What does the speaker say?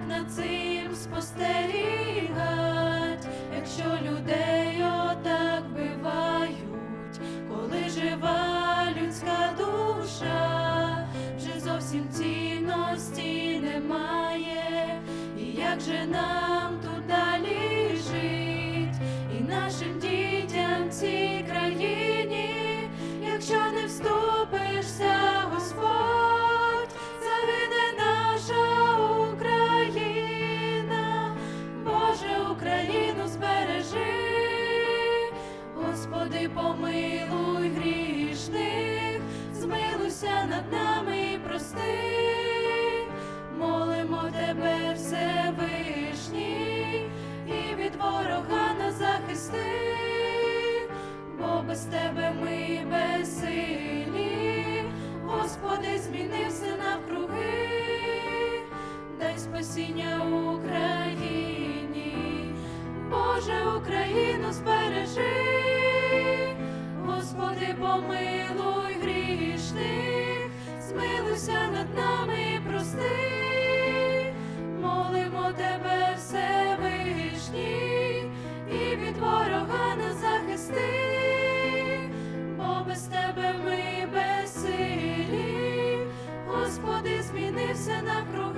як над цим спостерігать, якщо людей отак вбивають, коли жива людська душа, вже зовсім цінності немає, і як же нам Помилуй грішних, змилуйся над нами і прости, молимо тебе, Всевишній, і від ворога нас захисти, бо без тебе ми безсилі, Господи, змінився навкруги, дай спасіння Україні, Боже, Україну збережи, помилуй грішних, змилуйся над нами, прости, молимо тебе, Всевишній, і від ворога нас захисти, бо без тебе ми безсилі, Господи, змінився навкруг.